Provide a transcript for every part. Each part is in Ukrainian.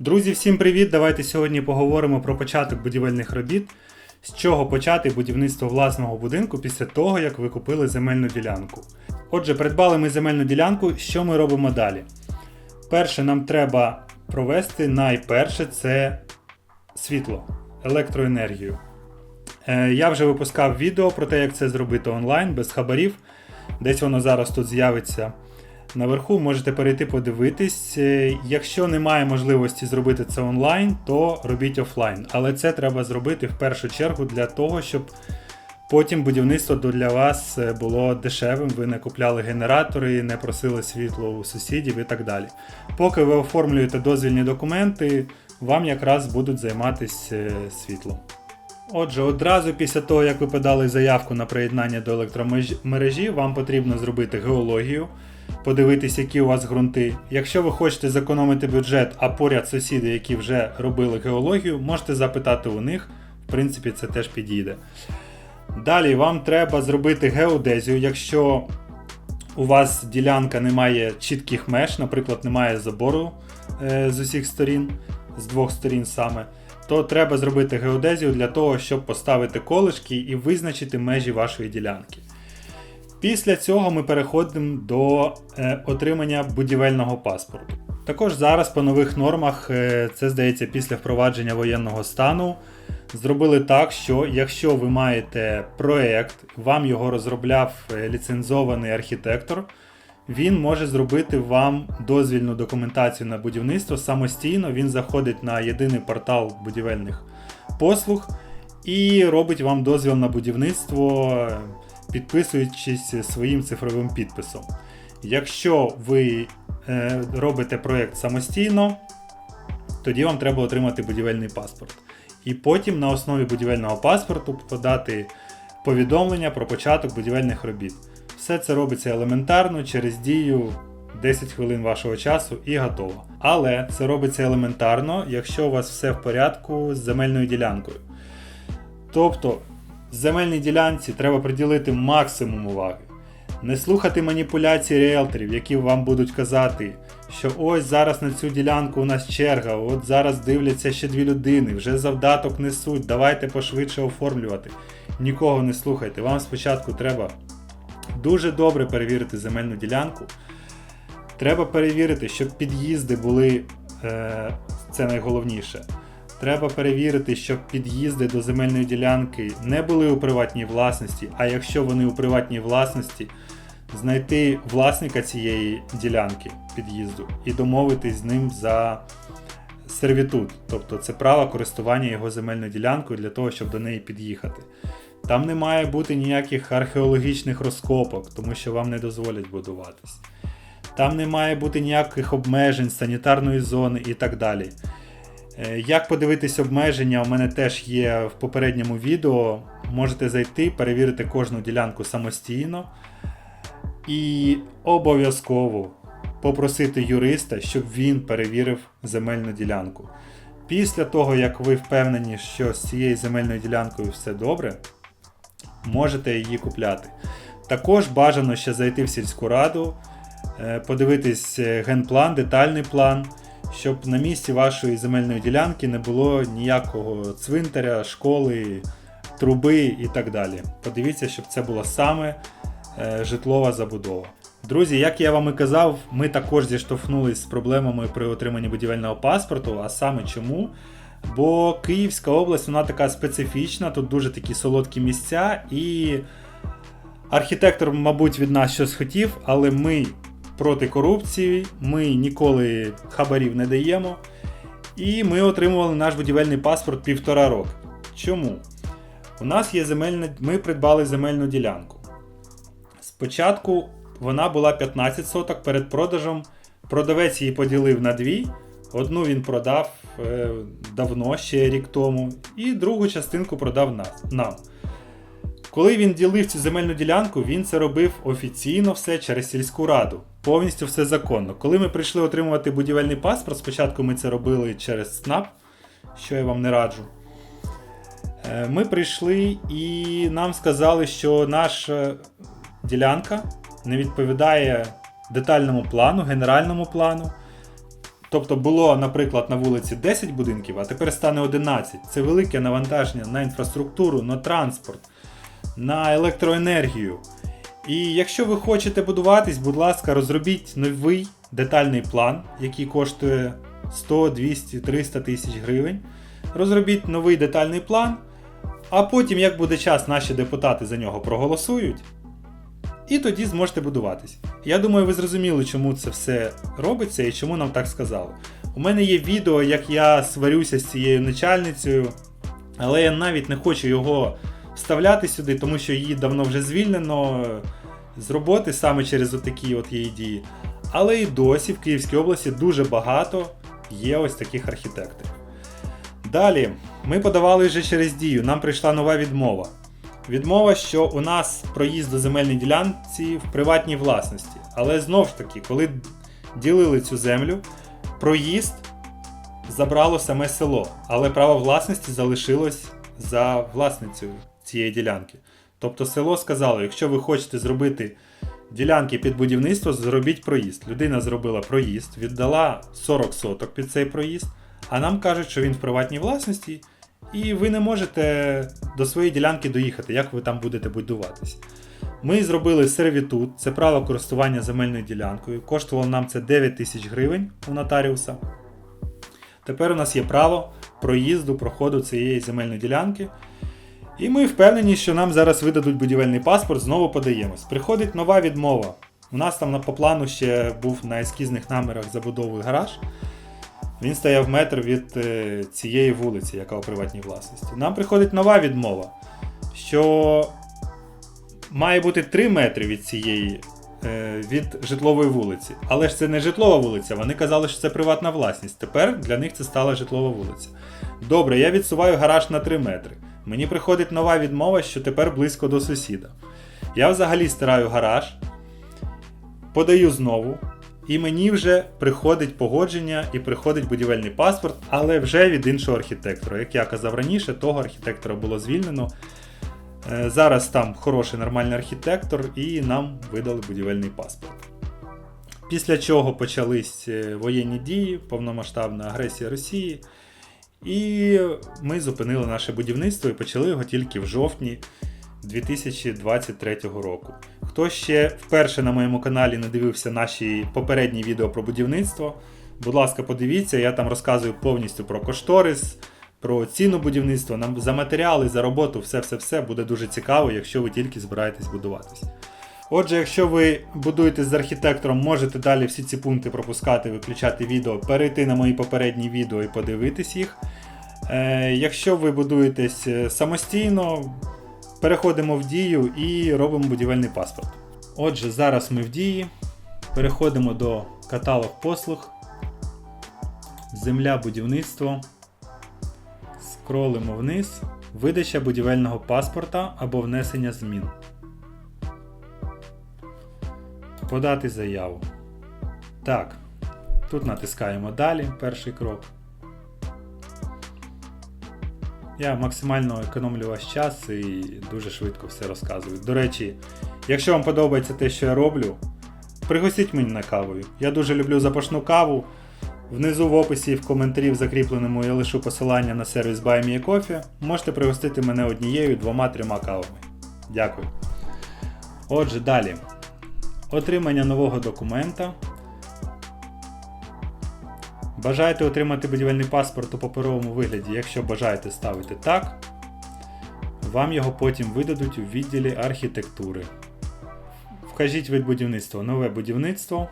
Друзі, всім привіт! Давайте сьогодні поговоримо про початок будівельних робіт. З чого почати будівництво власного будинку після того, як ви купили земельну ділянку. Отже, придбали ми земельну ділянку, що ми робимо далі? Перше, нам треба провести найперше це світло, електроенергію. Е, Я вже випускав відео про те, як це зробити онлайн без хабарів. Десь воно зараз тут з'явиться наверху. Можете перейти подивитись. Е, Якщо немає можливості зробити це онлайн, то робіть офлайн. Але це треба зробити в першу чергу для того, щоб потім будівництво для вас е, було дешевим. Ви не купляли генератори, не просили світло у сусідів і так далі. Поки ви оформлюєте дозвільні документи, вам якраз будуть займатися е, світлом. Отже, одразу після того, як ви подали заявку на приєднання до електромережі, вам потрібно зробити геологію, подивитись, які у вас ґрунти. Якщо ви хочете зекономити бюджет, а поряд сусіди, які вже робили геологію, можете запитати у них. В принципі, це теж підійде. Далі вам треба зробити геодезію, якщо у вас ділянка не має чітких меж, наприклад, немає забору е, з усіх сторін, з двох сторін саме, то треба зробити геодезію для того, щоб поставити колишки і визначити межі вашої ділянки. Після цього ми переходимо до е, отримання будівельного паспорту. Також зараз по нових нормах, е, це здається після впровадження воєнного стану, зробили так, що якщо ви маєте проект, вам його розробляв е, ліцензований архітектор, він може зробити вам дозвільну документацію на будівництво самостійно. Він заходить на єдиний портал будівельних послуг і робить вам дозвіл на будівництво, підписуючись своїм цифровим підписом. Якщо ви е, робите проєкт самостійно, тоді вам треба отримати будівельний паспорт. І потім на основі будівельного паспорту подати повідомлення про початок будівельних робіт. Все це робиться елементарно через дію 10 хвилин вашого часу і готово. Але це робиться елементарно, якщо у вас все в порядку з земельною ділянкою. Тобто, земельній ділянці треба приділити максимум уваги. Не слухати маніпуляцій ріелторів, які вам будуть казати, що ось зараз на цю ділянку у нас черга, от зараз дивляться ще дві людини, вже завдаток несуть, давайте пошвидше оформлювати. Нікого не слухайте. Вам спочатку треба дуже добре перевірити земельну ділянку. Треба перевірити, щоб під'їзди були, е, це найголовніше. Треба перевірити, щоб під'їзди до земельної ділянки не були у приватній власності, а якщо вони у приватній власності, знайти власника цієї ділянки під'їзду і домовитись з ним за сервітут, тобто це право користування його земельною ділянкою для того, щоб до неї під'їхати. Там не має бути ніяких археологічних розкопок, тому що вам не дозволять будуватись. Там не має бути ніяких обмежень, санітарної зони і так далі. Е, Як подивитись обмеження, у мене теж є в попередньому відео. Можете зайти, перевірити кожну ділянку самостійно. І обов'язково попросити юриста, щоб він перевірив земельну ділянку. Після того, як ви впевнені, що з цією земельною ділянкою все добре, можете її купляти. Також бажано ще зайти в сільську раду, е, подивитись е, генплан, детальний план, щоб на місці вашої земельної ділянки не було ніякого цвинтаря, школи, труби і так далі. Подивіться, щоб це була саме е, житлова забудова. Друзі, як я вам і казав, ми також зіштовхнулись з проблемами при отриманні будівельного паспорту, а саме чому? Бо Київська область вона така специфічна, тут дуже такі солодкі місця, і архітектор, мабуть, від нас щось хотів, але ми проти корупції, ми ніколи хабарів не даємо. І ми отримували наш будівельний паспорт півтора року. Чому? У нас є земельна. Ми придбали земельну ділянку. Спочатку вона була 15 соток перед продажем. Продавець її поділив на дві. Одну він продав е, давно, ще рік тому, і другу частинку продав нас, нам. Коли він ділив цю земельну ділянку, він це робив офіційно все через сільську раду. Повністю все законно. Коли ми прийшли отримувати будівельний паспорт, спочатку ми це робили через СНАП, що я вам не раджу. Е, Ми прийшли і нам сказали, що наша ділянка не відповідає детальному плану, генеральному плану. Тобто було, наприклад, на вулиці 10 будинків, а тепер стане 11. Це велике навантаження на інфраструктуру, на транспорт, на електроенергію. І якщо ви хочете будуватись, будь ласка, розробіть новий детальний план, який коштує 100, 200, 300 тисяч гривень. Розробіть новий детальний план, а потім, як буде час, наші депутати за нього проголосують. І тоді зможете будуватись. Я думаю, ви зрозуміли, чому це все робиться і чому нам так сказали. У мене є відео, як я сварюся з цією начальницею, але я навіть не хочу його вставляти сюди, тому що її давно вже звільнено з роботи саме через отакі от її дії. Але і досі в Київській області дуже багато є ось таких архітекторів. Далі, ми подавали вже через дію, нам прийшла нова відмова. Відмова, що у нас проїзд до земельної ділянці в приватній власності. Але знов ж таки, коли ділили цю землю, проїзд забрало саме село, але право власності залишилось за власницею цієї ділянки. Тобто село сказало, якщо ви хочете зробити ділянки під будівництво, зробіть проїзд. Людина зробила проїзд, віддала 40 соток під цей проїзд, а нам кажуть, що він в приватній власності, і ви не можете до своєї ділянки доїхати, як ви там будете будуватись. Ми зробили сервітут, це право користування земельною ділянкою. Коштувало нам це 9 тисяч гривень у нотаріуса. Тепер у нас є право проїзду, проходу цієї земельної ділянки. І ми впевнені, що нам зараз видадуть будівельний паспорт, знову подаємось. Приходить нова відмова. У нас там по плану ще був на ескізних намірах забудовий гараж. Він стояв метр від е, цієї вулиці, яка у приватній власності. Нам приходить нова відмова, що має бути 3 метри від цієї е, від житлової вулиці. Але ж це не житлова вулиця. Вони казали, що це приватна власність. Тепер для них це стала житлова вулиця. Добре, я відсуваю гараж на 3 метри. Мені приходить нова відмова, що тепер близько до сусіда. Я взагалі стираю гараж, подаю знову, і мені вже приходить погодження і приходить будівельний паспорт, але вже від іншого архітектора. Як я казав раніше, того архітектора було звільнено. Е, Зараз там хороший нормальний архітектор, і нам видали будівельний паспорт. Після чого почались е, воєнні дії, повномасштабна агресія Росії. І ми зупинили наше будівництво і почали його тільки в жовтні 2023 року. Хто ще вперше на моєму каналі не дивився наші попередні відео про будівництво, будь ласка, подивіться, я там розказую повністю про кошторис, про ціну будівництва, за матеріали, за роботу, все-все-все буде дуже цікаво, якщо ви тільки збираєтесь будуватись. Отже, якщо ви будуєтесь з архітектором, можете далі всі ці пункти пропускати, виключати відео, перейти на мої попередні відео і подивитись їх. Е, якщо ви будуєтесь е, самостійно, переходимо в дію і робимо будівельний паспорт. Отже, зараз ми в дії. Переходимо до каталог послуг. Земля будівництво. Скролимо вниз. Видача будівельного паспорта або внесення змін. Подати заяву. Так. Тут натискаємо далі, перший крок. Я максимально економлю ваш час і дуже швидко все розказую. До речі, якщо вам подобається те, що я роблю, пригостіть мені на кавою. Я дуже люблю запашну каву. Внизу в описі в коментарі в закріпленому я лишу посилання на сервіс Buy Me a Coffee. Можете пригостити мене однією, двома, трьома кавами. Дякую. Отже, далі. Отримання нового документа. Бажаєте отримати будівельний паспорт у паперовому вигляді, якщо бажаєте ставити так, вам його потім видадуть у відділі архітектури. Вкажіть вид будівництва нове будівництво.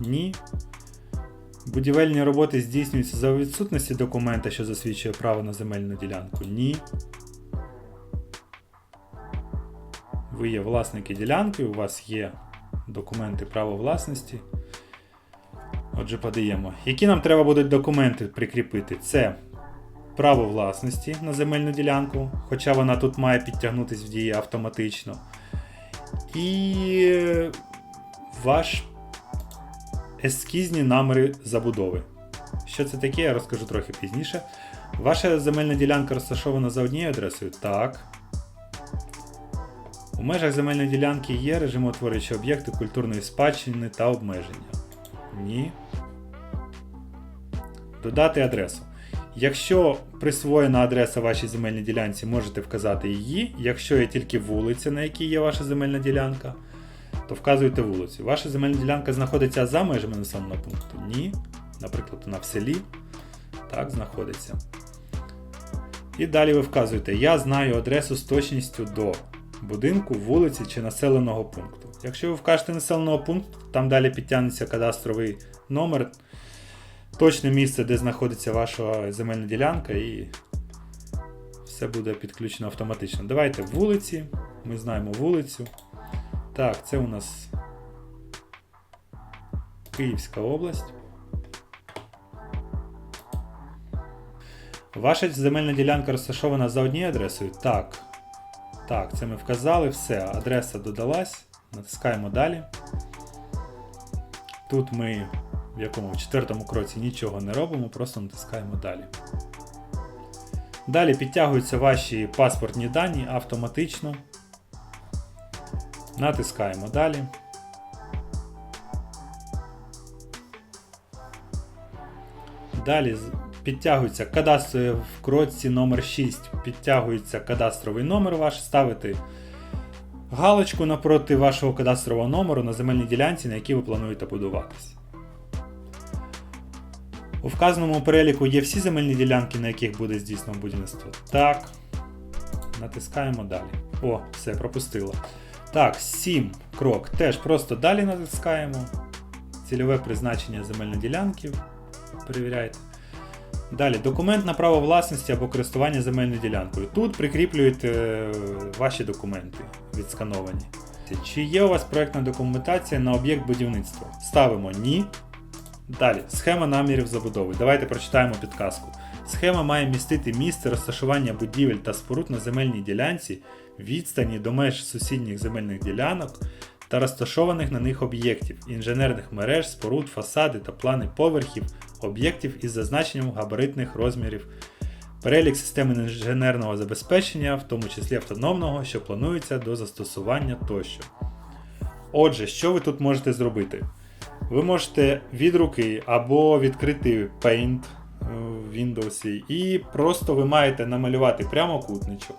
Ні. Будівельні роботи здійснюються за відсутності документа, що засвідчує право на земельну ділянку. Ні. Ви є власники ділянки, у вас є документи права власності. Отже, подаємо. Які нам треба будуть документи прикріпити? Це право власності на земельну ділянку, хоча вона тут має підтягнутися в дії автоматично. І ваш ескізні намери забудови. Що це таке, я розкажу трохи пізніше. Ваша земельна ділянка розташована за однією адресою? Так. У межах земельної ділянки є режимотворюючі об'єкти культурної спадщини та обмеження. Ні. Додати адресу. Якщо присвоєна адреса вашій земельній ділянці, можете вказати її. Якщо є тільки вулиця, на якій є ваша земельна ділянка, то вказуєте вулицю. Ваша земельна ділянка знаходиться за межами населеного пункту? Ні. Наприклад, вона в селі. Так, знаходиться. І далі ви вказуєте: Я знаю адресу з точністю до будинку, вулиці чи населеного пункту. Якщо ви вкажете населеного пункту, там далі підтягнеться кадастровий номер, точне місце, де знаходиться ваша земельна ділянка, і все буде підключено автоматично. Давайте вулиці. Ми знаємо вулицю. Так, це у нас Київська область. Ваша земельна ділянка розташована за однією адресою? Так. Так, це ми вказали, все, адреса додалась. Натискаємо далі. Тут ми в якому в четвертому кроці нічого не робимо, просто натискаємо далі. Далі підтягуються ваші паспортні дані автоматично. Натискаємо далі. Далі підтягується кадастровий в кротці номер 6 підтягується кадастровий номер ваш, ставите галочку напроти вашого кадастрового номеру на земельній ділянці, на якій ви плануєте будуватись. У вказаному переліку є всі земельні ділянки, на яких буде здійснено будівництво. Так. Натискаємо далі. О, все, пропустило. Так, 7 крок. Теж просто далі натискаємо. Цільове призначення земельної ділянки. Перевіряйте. Далі, документ на право власності або користування земельною ділянкою. Тут прикріплюєте е, ваші документи відскановані. Чи є у вас проєктна документація на об'єкт будівництва? Ставимо ні. Далі, схема намірів забудови. Давайте прочитаємо підказку. Схема має містити місце розташування будівель та споруд на земельній ділянці, відстані до меж сусідніх земельних ділянок та розташованих на них об'єктів, інженерних мереж, споруд, фасади та плани поверхів, об'єктів із зазначенням габаритних розмірів, перелік систем інженерного забезпечення, в тому числі автономного, що планується до застосування тощо. Отже, що ви тут можете зробити? Ви можете від руки або відкрити Paint Windows, і просто ви маєте намалювати прямокутничок,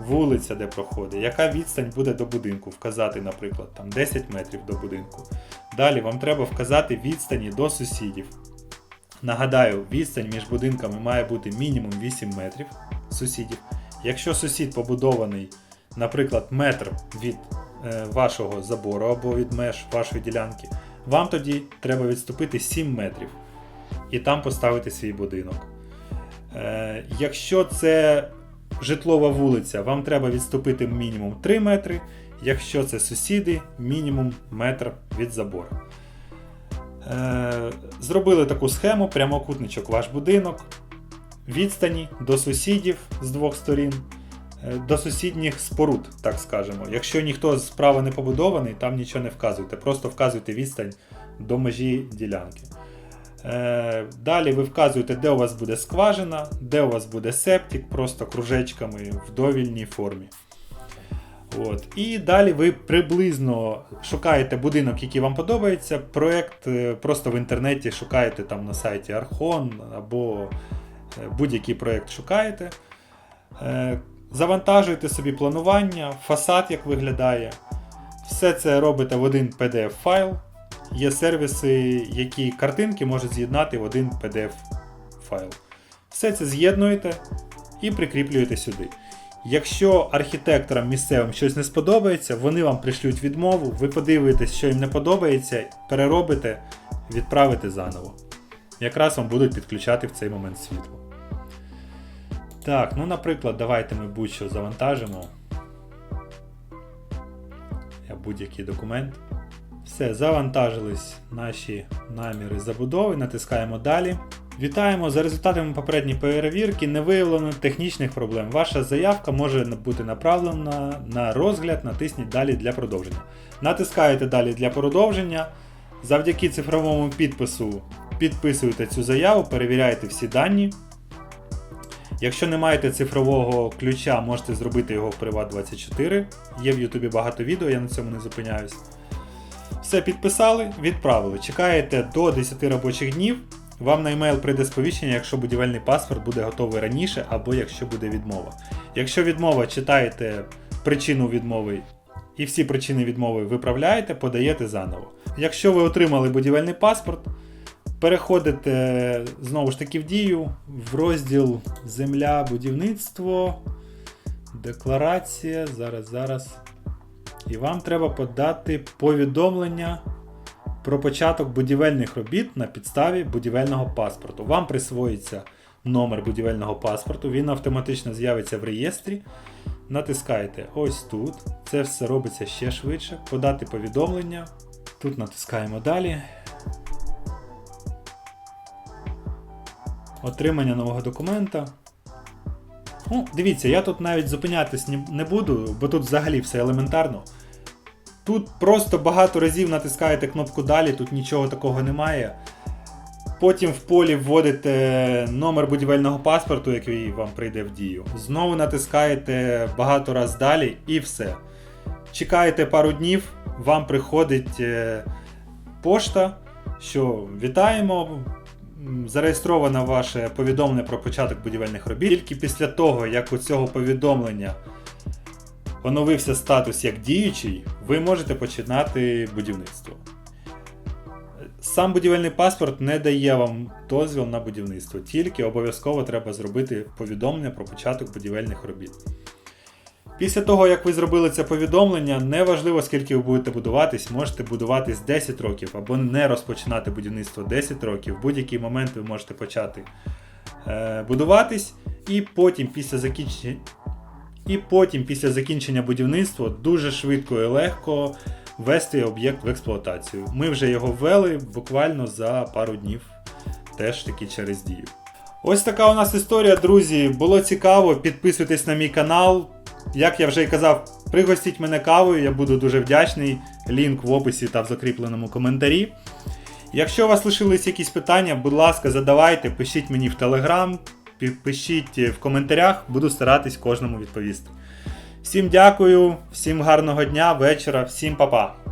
вулиця, де проходить, яка відстань буде до будинку, вказати, наприклад, там 10 метрів до будинку. Далі вам треба вказати відстані до сусідів. Нагадаю, відстань між будинками має бути мінімум 8 метрів сусідів. Якщо сусід побудований, наприклад, метр від е, вашого забору або від меж вашої ділянки, вам тоді треба відступити 7 метрів і там поставити свій будинок. Е, якщо це житлова вулиця, вам треба відступити мінімум 3 метри. Якщо це сусіди, мінімум метр від забору. Е, зробили таку схему, прямокутничок ваш будинок, відстані до сусідів з двох сторін, е, до сусідніх споруд, так скажемо. Якщо ніхто справа не побудований, там нічого не вказуйте, просто вказуйте відстань до межі ділянки. Е, Далі ви вказуєте, де у вас буде скважина, де у вас буде септик, просто кружечками в довільній формі. От. І далі ви приблизно шукаєте будинок, який вам подобається. Проект е, просто в інтернеті шукаєте там на сайті Archon або е, будь-який проект шукаєте. Завантажуєте собі планування, фасад як виглядає. Все це робите в один PDF-файл. Є сервіси, які картинки можуть з'єднати в один PDF-файл. Все це з'єднуєте і прикріплюєте сюди. Якщо архітекторам місцевим щось не сподобається, вони вам пришлють відмову, ви подивитесь, що їм не подобається, переробите, відправите заново. Якраз вам будуть підключати в цей момент світло. Так, ну наприклад, давайте ми будь-що завантажимо. Будь-який документ. Все, завантажились наші наміри забудови, натискаємо далі. Вітаємо! За результатами попередньої перевірки не виявлено технічних проблем. Ваша заявка може бути направлена на розгляд, натисніть далі для продовження. Натискаєте далі для продовження. Завдяки цифровому підпису підписуєте цю заяву, перевіряєте всі дані. Якщо не маєте цифрового ключа, можете зробити його в Privat24. Є в Ютубі багато відео, я на цьому не зупиняюсь. Все підписали, відправили. Чекаєте до 10 робочих днів. Вам на емейл прийде сповіщення, якщо будівельний паспорт буде готовий раніше, або якщо буде відмова. Якщо відмова, читаєте причину відмови і всі причини відмови виправляєте, подаєте заново. Якщо ви отримали будівельний паспорт, переходите знову ж таки в дію в розділ Земля, будівництво, декларація. Зараз, зараз. І вам треба подати повідомлення про початок будівельних робіт на підставі будівельного паспорту. Вам присвоїться номер будівельного паспорту, він автоматично з'явиться в реєстрі. Натискаєте ось тут. Це все робиться ще швидше. Подати повідомлення. Тут натискаємо далі. Отримання нового документа. Ну, дивіться, я тут навіть зупинятись не- буду, бо тут взагалі все елементарно. Тут просто багато разів натискаєте кнопку Далі, тут нічого такого немає. Потім в полі вводите номер будівельного паспорту, який вам прийде в дію. Знову натискаєте багато раз далі і все. Чекаєте пару днів, вам приходить е, пошта, що вітаємо. Зареєстровано ваше повідомлення про початок будівельних робіт. Тільки після того, як у цього повідомлення оновився статус як діючий, ви можете починати будівництво. Сам будівельний паспорт не дає вам дозвіл на будівництво, тільки обов'язково треба зробити повідомлення про початок будівельних робіт. Після того, як ви зробили це повідомлення, неважливо скільки ви будете будуватись, можете будуватись 10 років або не розпочинати будівництво 10 років. В будь-який момент ви можете почати е, будуватись, і потім після закінчення. І потім, після закінчення будівництва, дуже швидко і легко ввести об'єкт в експлуатацію. Ми вже його ввели буквально за пару днів, теж таки через дію. Ось така у нас історія, друзі. Було цікаво. Підписуйтесь на мій канал. Як я вже й казав, пригостіть мене кавою, я буду дуже вдячний. Лінк в описі та в закріпленому коментарі. Якщо у вас лишились якісь питання, будь ласка, задавайте, пишіть мені в Телеграм, пишіть в коментарях, буду старатись кожному відповісти. Всім дякую, всім гарного дня, вечора, всім па-па.